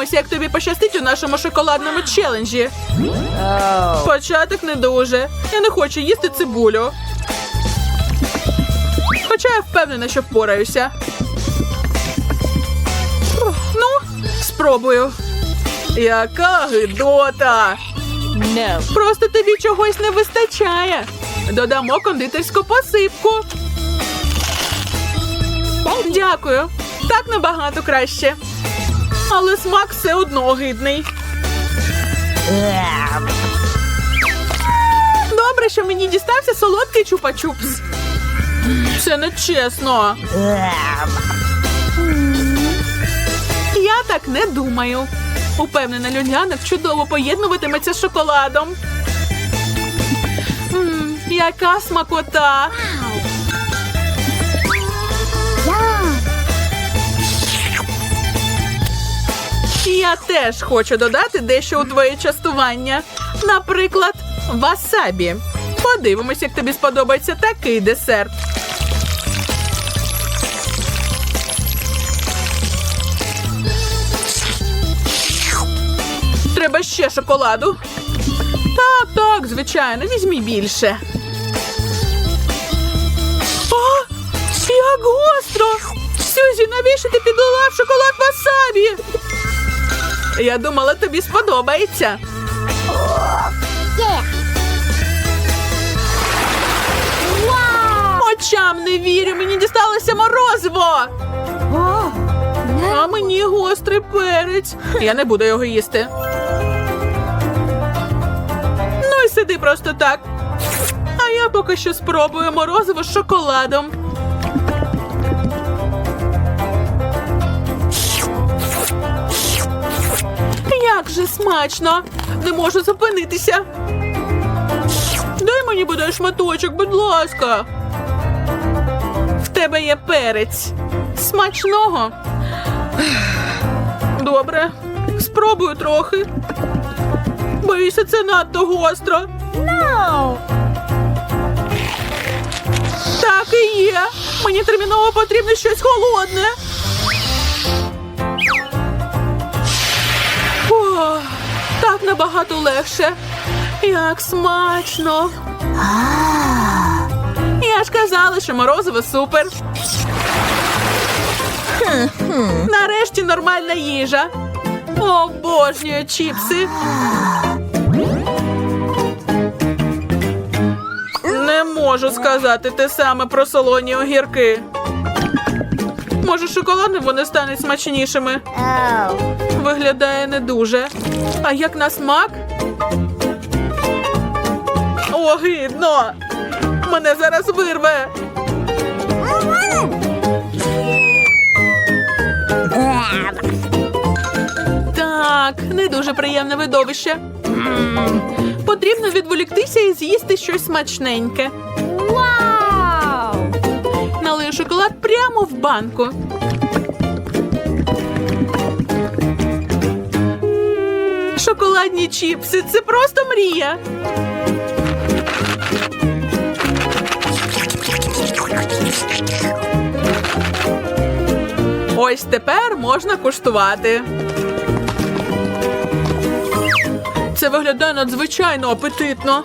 Подивимося, як тобі пощастить у нашому шоколадному челенджі. Початок не дуже. Я не хочу їсти цибулю. Хоча я впевнена, що впораюся. Ну, спробую. Яка гидота! No. Просто тобі чогось не вистачає. Додамо кондитерську посипку. Дякую. Так набагато краще. Але смак все одно гидний. Добре, що мені дістався солодкий чупа-чупс. Це не чесно. Я так не думаю. Упевнена, людяник чудово поєднуватиметься з шоколадом. Яка смакота! Я теж хочу додати дещо у твоє частування. Наприклад, васабі. Подивимось, як тобі сподобається такий десерт. Треба ще шоколаду. Так, так, звичайно, візьмі більше. О, як гостро! Сюзі, навіщо ти підлила в шоколад васабі? Я думала, тобі сподобається. Очам не вірю, мені дісталося морозиво. А мені гострий перець. Я не буду його їсти. Ну і сиди просто так. А я поки що спробую морозиво з шоколадом. Як же смачно! Не можу зупинитися. Дай мені бодай шматочок, будь ласка. В тебе є перець. Смачного. Добре, спробую трохи. Боюся, це надто гостро. No. Так і є. Мені терміново потрібно щось холодне. Так набагато легше. Як смачно. Я ж казала, що морозиво супер. Нарешті нормальна їжа. Обожнюю чіпси. Не можу сказати те саме про солоні огірки. Може, шоколадним вони стануть смачнішими. Виглядає не дуже. А як на смак? Огидно! Мене зараз вирве. Так, не дуже приємне видовище. Потрібно відволіктися і з'їсти щось смачненьке. Wow. Налию шоколад прямо в банку. Шоколадні чіпси це просто мрія. Ось тепер можна куштувати. Це виглядає надзвичайно апетитно.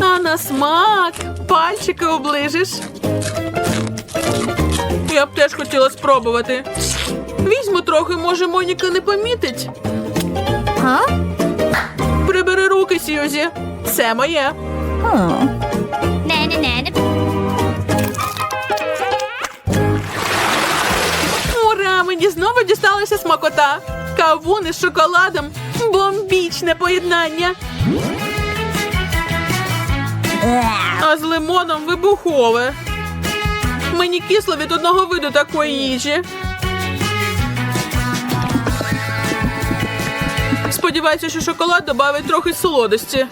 А на смак пальчики оближиш. Я б теж хотіла спробувати. Візьму трохи, може, Моніка не помітить. Huh? Прибери руки, Сьюзі. Це моє. Nana. Ура! Мені знову дісталася смакота. Кавун із шоколадом. Бомбічне поєднання. А з лимоном вибухове. Мені кисло від одного виду такої їжі. Сподіваюся, що шоколад додавить трохи солодості.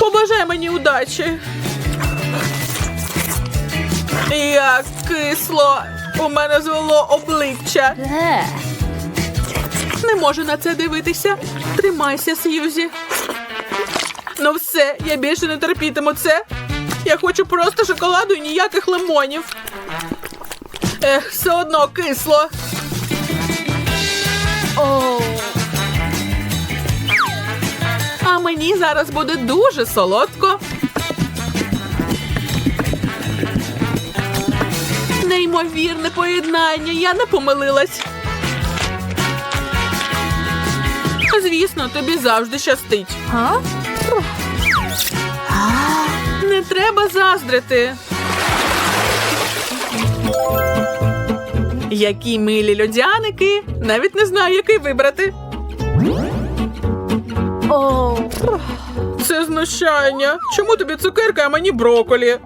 Побажай мені удачі. Як кисло. У мене звело обличчя. Не можу на це дивитися. Тримайся, Сьюзі. Ну все, я більше не терпітиму це. Я хочу просто шоколаду і ніяких лимонів. Ех, все одно кисло. О. А мені зараз буде дуже солодко. Неймовірне поєднання, я не помилилась. Звісно, тобі завжди щастить. Huh? Не треба заздрити. Які милі льодяники. Навіть не знаю, який вибрати. Oh. Це знущання. Чому тобі цукерка, а мені броколі?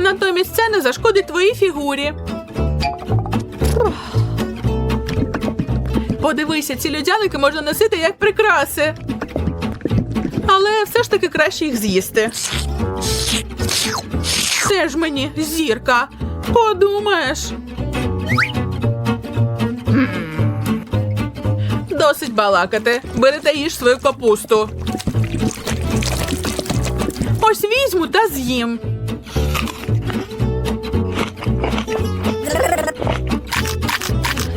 Натомість це не зашкодить твоїй фігурі. Подивися, ці льодяники можна носити як прикраси. Але все ж таки краще їх з'їсти. Це ж мені зірка. Подумаєш. Досить балакати. Бери та їж свою капусту. Ось візьму та з'їм.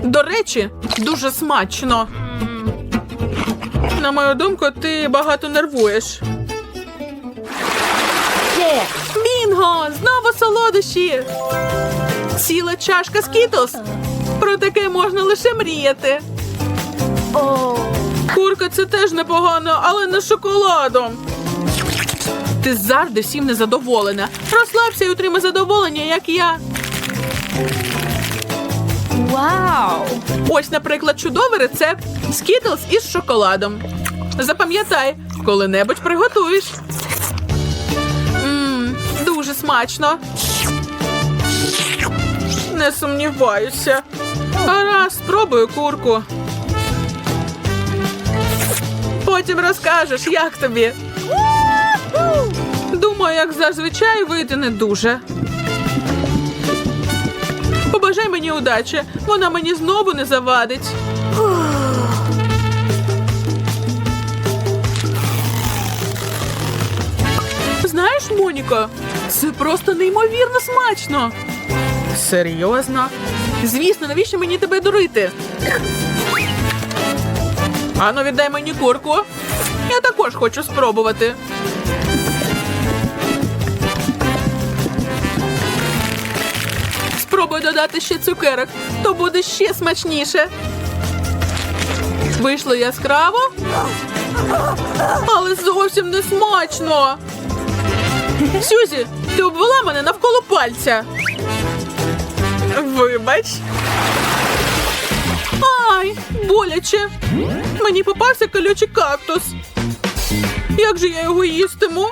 До речі, дуже смачно. На мою думку, ти багато нервуєш. Бінго! Знову солодощі! Ціла чашка скітлс. Про таке можна лише мріяти. Oh. Курка це теж непогано, але не шоколадом. Ти завжди всім незадоволена. Розслабся і отримай задоволення, як я. Wow. Ось, наприклад, чудовий рецепт скітлс із шоколадом. Запам'ятай, коли-небудь приготуєш. Смачно. Не сумніваюся. Гаразд, спробую курку. Потім розкажеш, як тобі. Думаю, як зазвичай вийти не дуже. Побажай мені удачі, вона мені знову не завадить. Знаєш, Моніко, це просто неймовірно смачно. Серйозно? Звісно, навіщо мені тебе дурити? Ану, віддай мені курку. Я також хочу спробувати. Спробуй додати ще цукерок, то буде ще смачніше. Вийшло яскраво, але зовсім не смачно. Сюзі, ти обвела мене навколо пальця. Вибач. Ай, боляче. Мені попався колючий кактус. Як же я його їстиму?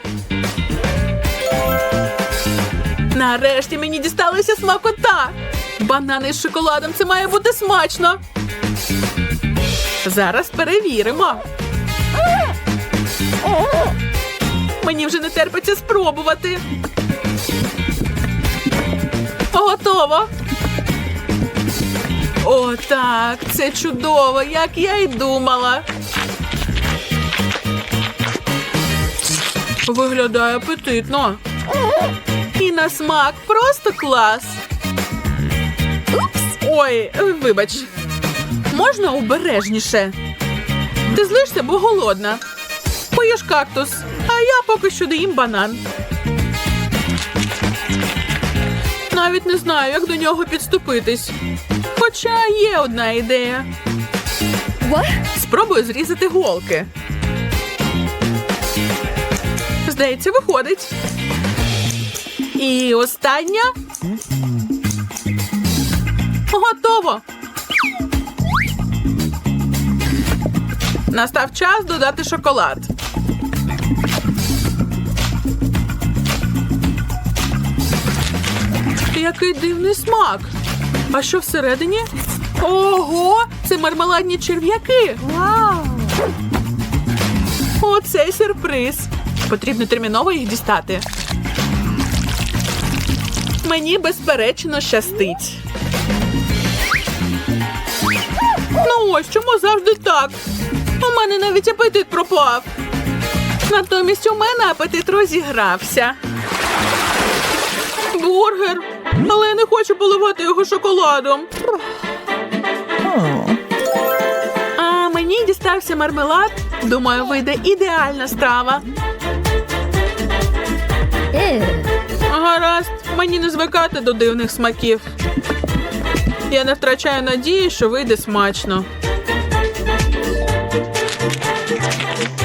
Нарешті мені дісталася смакота. Банани з шоколадом це має бути смачно. Зараз перевіримо. Мені вже не терпиться спробувати. Готово. О, так, це чудово, як я й думала. Виглядає апетитно. І на смак просто клас. Ой, вибач. Можна обережніше? Ти злишся, бо голодна. Поїж кактус, я поки що доїм банан. Навіть не знаю, як до нього підступитись. Хоча є одна ідея. What? Спробую зрізати голки. Здається, виходить. І остання. Готово. Настав час додати шоколад. Який дивний смак. А що всередині? Ого, це мармеладні черв'яки. Wow. Оце сюрприз. Потрібно терміново їх дістати. Мені безперечно щастить. Ну ось чому завжди так? У мене навіть апетит пропав. Натомість у мене апетит розігрався. бургер, але я не хочу поливати його шоколадом. А мені дістався мармелад. Думаю, вийде ідеальна страва. Гаразд, мені не звикати до дивних смаків. Я не втрачаю надії, що вийде смачно.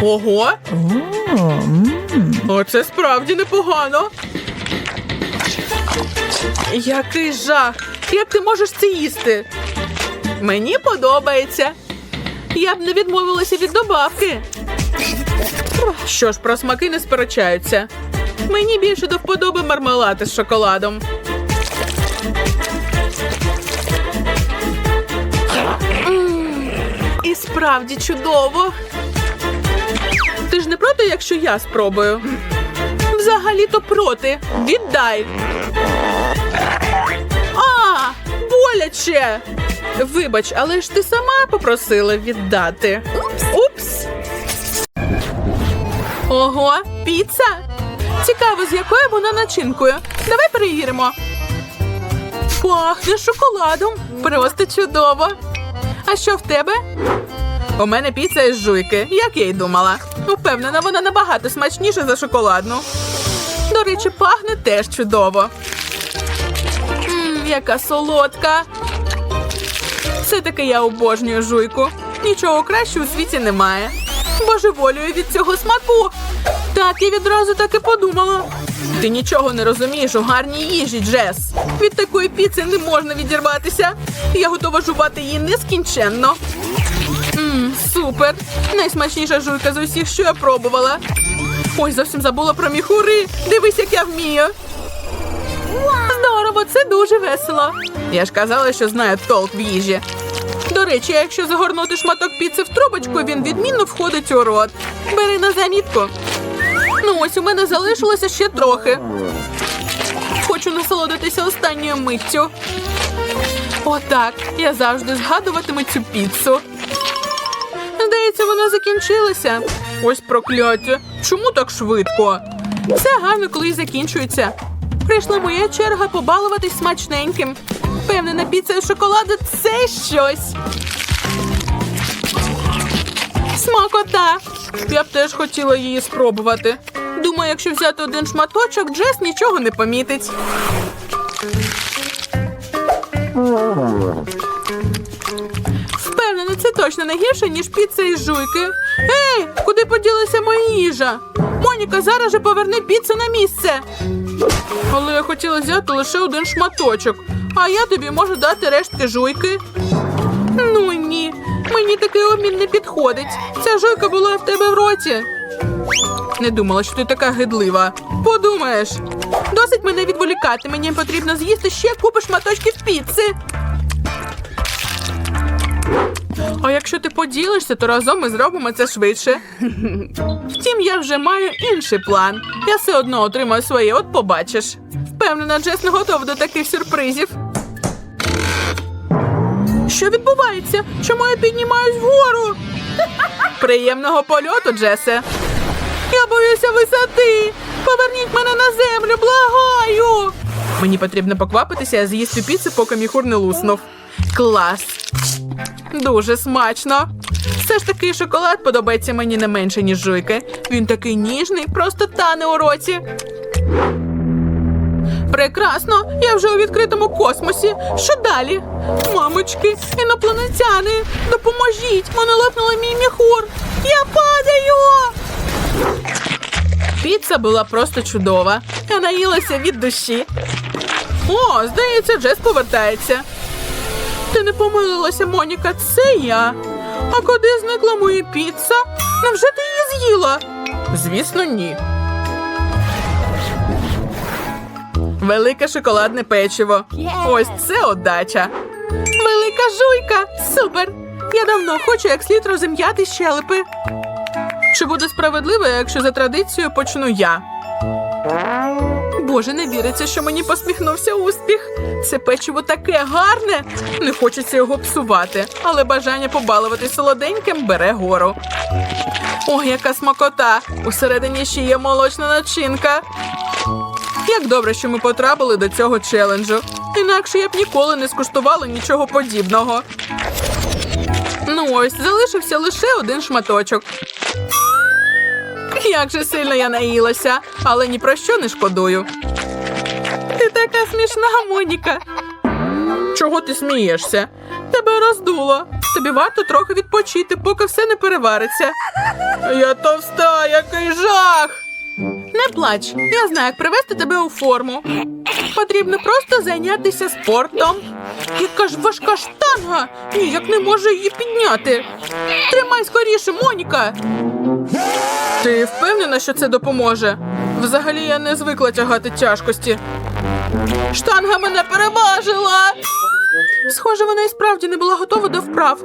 Ого! Оце справді непогано. Який жах! Як ти можеш це їсти? Мені подобається. Я б не відмовилася від добавки. Що ж, про смаки не сперечаються. Мені більше до вподоби мармелад із шоколадом. І справді чудово. Ти ж не проти, якщо я спробую? Взагалі-то проти. Віддай. Боляче. Вибач, але ж ти сама попросила віддати. Упс. Ого, піца. Цікаво, з якою вона начинкою. Давай перевіримо. Пахне шоколадом. Просто чудово. А що в тебе? У мене піца із жуйки, як я й думала. Упевнена, вона набагато смачніша за шоколадну. До речі, пахне теж чудово. Мм, яка солодка. Все-таки я обожнюю жуйку. Нічого кращого у світі немає. Божеволюю від цього смаку. Так, я відразу так і подумала. Ти нічого не розумієш у гарній їжі, Джес. Від такої піци не можна відірватися. Я готова жувати її нескінченно. Мм, супер! Найсмачніша жуйка з усіх, що я пробувала. Ой, зовсім забула про міхури. Дивись, як я вмію. Здорово, це дуже весело. Я ж казала, що знаю толк в їжі. До речі, якщо загорнути шматок піци в трубочку, він відмінно входить у рот. Бери на замітку. Ну ось у мене залишилося ще трохи. Хочу насолодитися останньою миттю. Отак. Я завжди згадуватиму цю піцу. Здається, вона закінчилася. Ось прокляття. Чому так швидко? Все гарно, коли закінчується. Прийшла моя черга побалуватись смачненьким. Впевнена, піца з шоколаду це щось. Смакота. Я б теж хотіла її спробувати. Думаю, якщо взяти один шматочок, Джес нічого не помітить. Впевнена, це точно не гірше, ніж піца із жуйки. Ей, куди поділася моя їжа? Моніка, зараз же поверни піцу на місце. Але я хотіла взяти лише один шматочок, а я тобі можу дати рештки жуйки. Ну ні, мені такий обмін не підходить. Ця жуйка була в тебе в роті. Не думала, що ти така гидлива. Подумаєш. Досить мене відволікати. Мені потрібно з'їсти ще купу шматочків піци. А якщо ти поділишся, то разом ми зробимо це швидше. Втім, я вже маю інший план. Я все одно отримаю своє, от побачиш. Впевнена, Джес готова до таких сюрпризів. Що відбувається? Чому я піднімаюсь вгору? Приємного польоту, Джесе. Я боюся висоти. Поверніть мене на землю, благаю. Мені потрібно поквапитися і з'їсти піцу, поки міхур не луснув. Клас. Дуже смачно. Все ж таки шоколад подобається мені не менше, ніж жуйки. Він такий ніжний, просто тане у роті. Прекрасно, я вже у відкритому космосі. Що далі? Мамочки, інопланетяни, допоможіть! Мене лопнули мій міхур. Я падаю. Піца була просто чудова. Я наїлася від душі. О, здається, Джес повертається. Ти не помилилася, Моніка, це я. А куди зникла моя піца? Невже ти її з'їла? Звісно, ні. Велике шоколадне печиво. Ось це отдача. Велика жуйка. Супер. Я давно хочу як слід розім'яти щелепи. Чи буде справедливо, якщо за традицією почну я? Боже, не віриться, що мені посміхнувся успіх. Це печиво таке гарне. Не хочеться його псувати, але бажання побалувати солоденьким бере гору. Ой, яка смакота! Усередині ще є молочна начинка. Як добре, що ми потрапили до цього челенджу. Інакше я б ніколи не скуштувала нічого подібного. Ну ось, залишився лише один шматочок. Як же сильно я наїлася, але ні про що не шкодую. Ти така смішна, Моніка. Чого ти смієшся? Тебе роздуло. Тобі варто трохи відпочити, поки все не перевариться. Я товста, який жах. Не плач, я знаю, як привести тебе у форму. Потрібно просто зайнятися спортом. Яка ж важка штанга! Ніяк не можу її підняти. Тримай скоріше, Моніка. Ти впевнена, що це допоможе? Взагалі я не звикла тягати тяжкості. Штанга мене переважила. Схоже, вона і справді не була готова до вправ.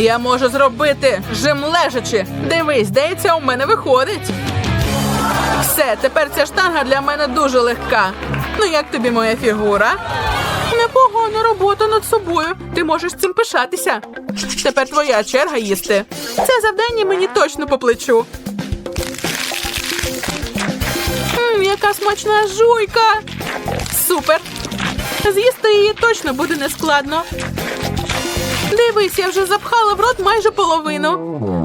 Я можу зробити жим лежачи. Дивись, здається, у мене виходить. Все, тепер ця штанга для мене дуже легка. Ну як тобі моя фігура? Непогана робота над собою. Ти можеш цим пишатися. Тепер твоя черга їсти. Це завдання мені точно по плечу. Мм, яка смачна жуйка! Супер! З'їсти її точно буде нескладно. Дивись, я вже запхала в рот майже половину.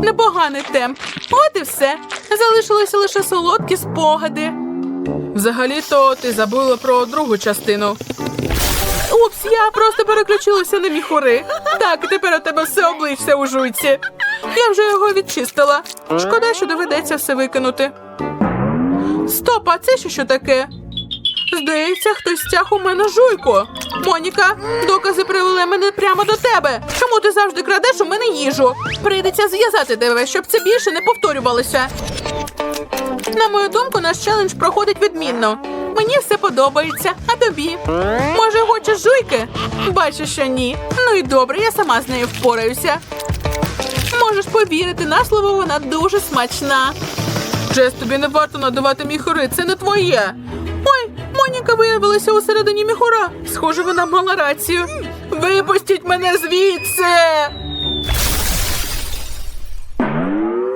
Непоганий темп. От і все. Залишилися лише солодкі спогади. Взагалі-то ти забула про другу частину. Упс, я просто переключилася на міхури. Так, тепер у тебе все обличчя у жуйці. Я вже його відчистила. Шкода, що доведеться все викинути. Стоп, а це ще що таке? Здається, хтось стяг у мене жуйку. Моніка, докази привели мене прямо до тебе. Чому ти завжди крадеш у мене їжу? Прийдеться зв'язати тебе, щоб це більше не повторювалося. На мою думку, наш челендж проходить відмінно. Мені все подобається, а тобі? Може, хочеш жуйки? Бачу, що ні. Ну і добре, я сама з нею впораюся. Можеш повірити, на слово вона дуже смачна. Джес, тобі не варто надавати міхури, це не твоє. Моніка виявилася у середині міхура. Схоже, вона мала рацію. Випустіть мене звідси.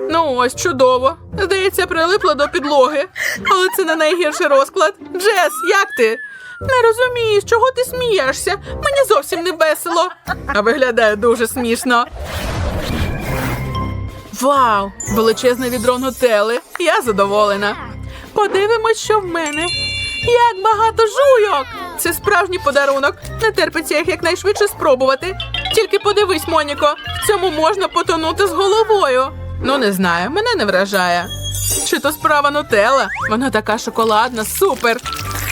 Ну ось чудово. Здається, прилипла до підлоги. Але це не найгірший розклад. Джес, як ти? Не розумію, з чого ти смієшся. Мені зовсім не весело. А виглядає дуже смішно. Вау! Величезне відро нутели. Я задоволена. Подивимось, що в мене. Як багато жуйок! Це справжній подарунок. Не терпиться їх якнайшвидше спробувати. Тільки подивись, Моніко, в цьому можна потонути з головою. Ну, не знаю, мене не вражає. Чи то справа нутела? Вона така шоколадна, супер.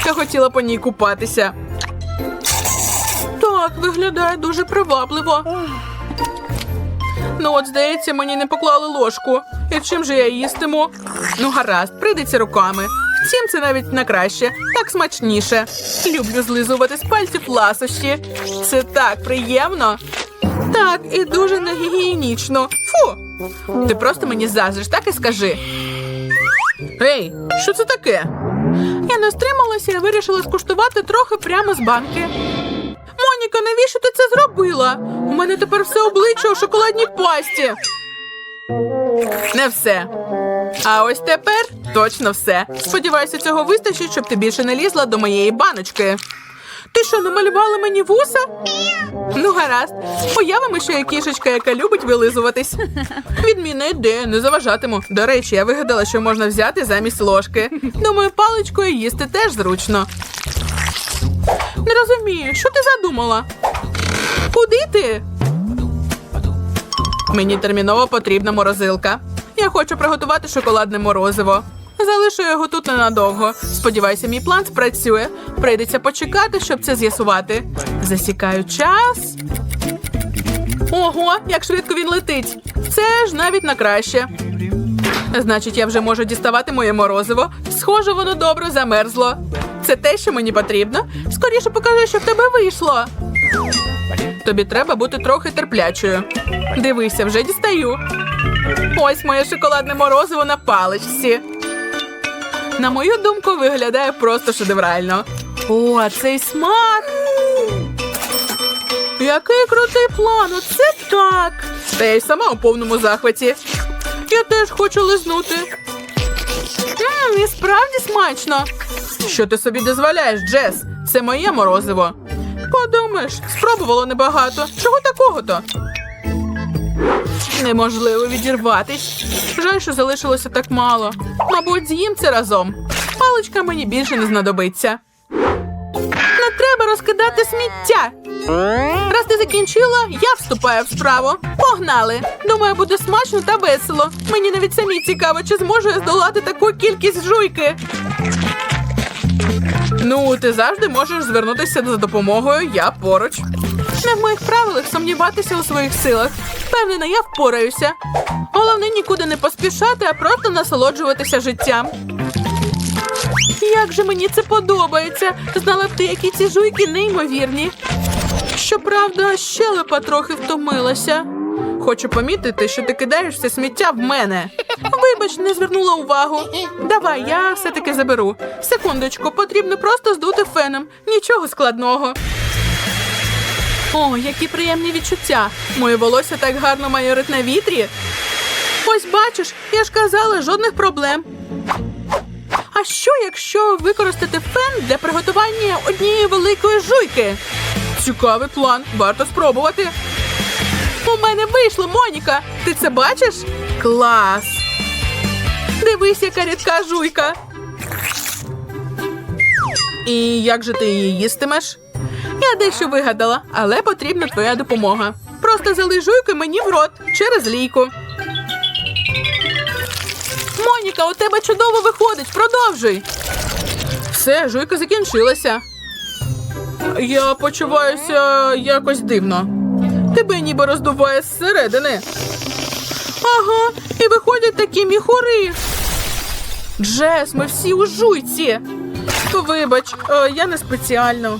Я хотіла по ній купатися. Так, виглядає дуже привабливо. Ну, от, здається, мені не поклали ложку. І чим же я їстиму? Ну, гаразд, прийдеться руками. Втім, це навіть на краще, так смачніше. Люблю злизувати з пальців ласощі. Це так приємно. Так, і дуже негігієнічно. Фу. Ти просто мені заздриш, так і скажи. Ей, що це таке? Я не стрималася і вирішила скуштувати трохи прямо з банки. Моніка, навіщо ти це зробила? У мене тепер все обличчя у шоколадній пасті. Не все. А ось тепер точно все. Сподіваюся, цього вистачить, щоб ти більше не лізла до моєї баночки. Ти що, намалювала мені вуса? Ну, гаразд. Уявимо, що я кішечка, яка любить вилизуватись. Відмінна ідея, не заважатиму. До речі, я вигадала, що можна взяти замість ложки. Думаю, паличкою їсти теж зручно. Не розумію, що ти задумала? Куди ти? Мені терміново потрібна морозилка. Я хочу приготувати шоколадне морозиво. Залишу його тут ненадовго. Сподіваюся, мій план спрацює. Прийдеться почекати, щоб це з'ясувати. Засікаю час. Ого, як швидко він летить. Це ж навіть на краще. Значить, я вже можу діставати моє морозиво. Схоже, воно добре замерзло. Це те, що мені потрібно. Скоріше покажи, що в тебе вийшло. Тобі треба бути трохи терплячою. Дивися, вже дістаю. Ось моє шоколадне морозиво на паличці. На мою думку, виглядає просто шедеврально. О, цей смак. Який крутий план, оце так. Та я й сама у повному захваті. Я теж хочу лизнути. Мм, і справді смачно. Що ти собі дозволяєш, Джес? Це моє морозиво. Подумаєш, спробувало небагато. Чого такого-то? Неможливо відірватись. Жаль, що залишилося так мало. Мабуть, з'їм це разом. Паличка мені більше не знадобиться. Не треба розкидати сміття. Раз ти закінчила, я вступаю в справу. Погнали! Думаю, буде смачно та весело. Мені навіть самі цікаво, чи зможу я здолати таку кількість жуйки. Ну, ти завжди можеш звернутися за допомогою, я поруч. Не в моїх правилах сумніватися у своїх силах. Впевнена, я впораюся. Головне нікуди не поспішати, а просто насолоджуватися життям. Як же мені це подобається! Знала б ти, які ці жуйки неймовірні. Щоправда, щелепа трохи втомилася. Хочу помітити, що ти кидаєш все сміття в мене. Вибач, не звернула увагу. Давай, я все-таки заберу. Секундочку, потрібно просто здути феном. Нічого складного. О, які приємні відчуття. Моє волосся так гарно майорить на вітрі. Ось бачиш, я ж казала, жодних проблем. А що, якщо використати фен для приготування однієї великої жуйки? Цікавий план, варто спробувати. У мене вийшло, Моніка. Ти це бачиш? Клас. Дивись, яка рідка жуйка. І як же ти її їстимеш? Я дещо вигадала, але потрібна твоя допомога. Просто залий жуйку мені в рот через лійку. Моніка, у тебе чудово виходить. Продовжуй. Все, жуйка закінчилася. Я почуваюся якось дивно. Тебе ніби роздуває зсередини. Ага, і виходять такі міхури. Джес, ми всі у жуйці. Вибач, е, я не спеціально.